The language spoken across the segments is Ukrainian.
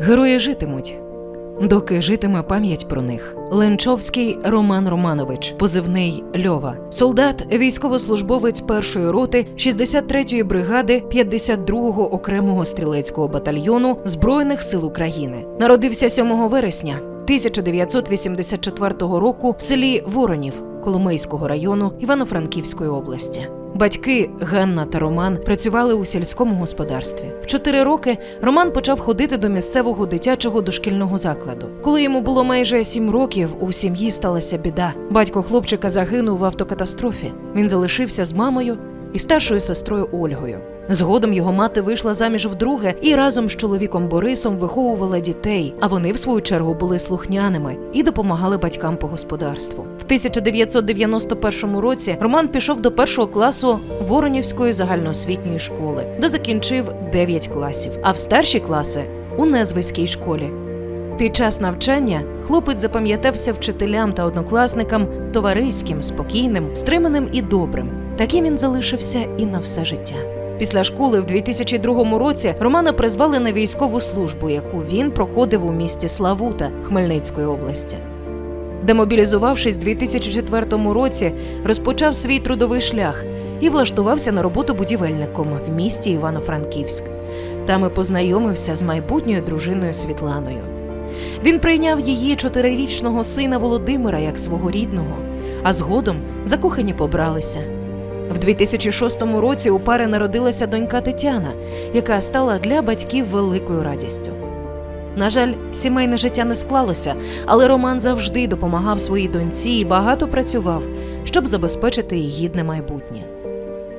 Герої житимуть. Доки житиме пам'ять про них. Ленчовський Роман Романович, позивний Льова, солдат, військовослужбовець першої роти 63-ї бригади 52-го окремого стрілецького батальйону Збройних сил України. Народився 7 вересня 1984 року в селі Воронів Коломийського району Івано-Франківської області. Батьки Ганна та Роман працювали у сільському господарстві. В чотири роки Роман почав ходити до місцевого дитячого дошкільного закладу. Коли йому було майже сім років, у сім'ї сталася біда. Батько хлопчика загинув в автокатастрофі. Він залишився з мамою і старшою сестрою Ольгою. Згодом його мати вийшла заміж вдруге і разом з чоловіком Борисом виховувала дітей, а вони, в свою чергу, були слухняними і допомагали батькам по господарству. В 1991 році Роман пішов до першого класу Воронівської загальноосвітньої школи, де закінчив 9 класів, а в старші класи у Незвиській школі. Під час навчання хлопець запам'ятався вчителям та однокласникам товариським, спокійним, стриманим і добрим. Таким він залишився і на все життя. Після школи в 2002 році Романа призвали на військову службу, яку він проходив у місті Славута Хмельницької області. Демобілізувавшись в 2004 році, розпочав свій трудовий шлях і влаштувався на роботу будівельником в місті Івано-Франківськ. Там і познайомився з майбутньою дружиною Світланою. Він прийняв її чотирирічного сина Володимира як свого рідного, а згодом закохані побралися. В 2006 році у пари народилася донька Тетяна, яка стала для батьків великою радістю. На жаль, сімейне життя не склалося, але Роман завжди допомагав своїй доньці і багато працював, щоб забезпечити її гідне майбутнє.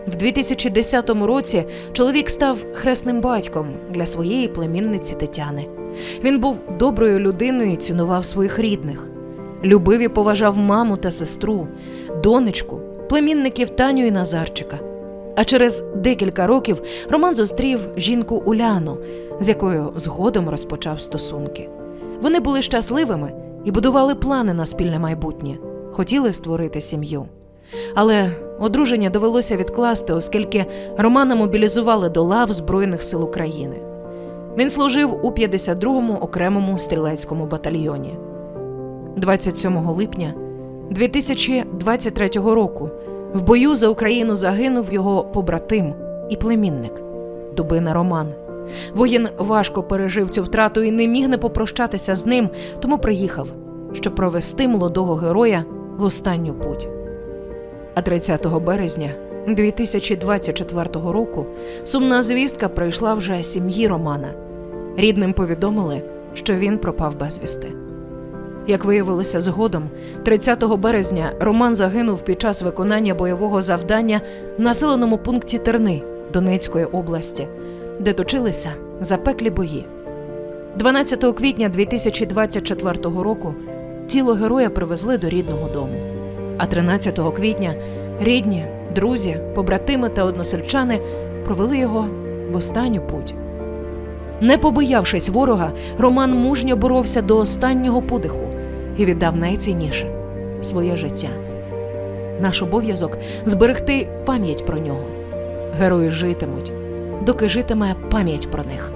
В 2010 році чоловік став хресним батьком для своєї племінниці Тетяни. Він був доброю людиною і цінував своїх рідних, любив і поважав маму та сестру, донечку, племінників Таню і Назарчика. А через декілька років Роман зустрів жінку Уляну, з якою згодом розпочав стосунки. Вони були щасливими і будували плани на спільне майбутнє, хотіли створити сім'ю. Але одруження довелося відкласти, оскільки Романа мобілізували до лав Збройних сил України. Він служив у 52-му окремому стрілецькому батальйоні. 27 липня 2023 року в бою за Україну загинув його побратим і племінник Дубина Роман. Воїн важко пережив цю втрату і не міг не попрощатися з ним, тому приїхав, щоб провести молодого героя в останню путь. А 30 березня 2024 року сумна звістка прийшла вже сім'ї Романа. Рідним повідомили, що він пропав безвісти. Як виявилося згодом, 30 березня Роман загинув під час виконання бойового завдання в населеному пункті Терни Донецької області, де точилися запеклі бої. 12 квітня 2024 року тіло героя привезли до рідного дому. А 13 квітня рідні, друзі, побратими та односельчани провели його в останню путь. Не побоявшись ворога, Роман мужньо боровся до останнього подиху і віддав найцінніше своє життя. Наш обов'язок зберегти пам'ять про нього. Герої житимуть, доки житиме пам'ять про них.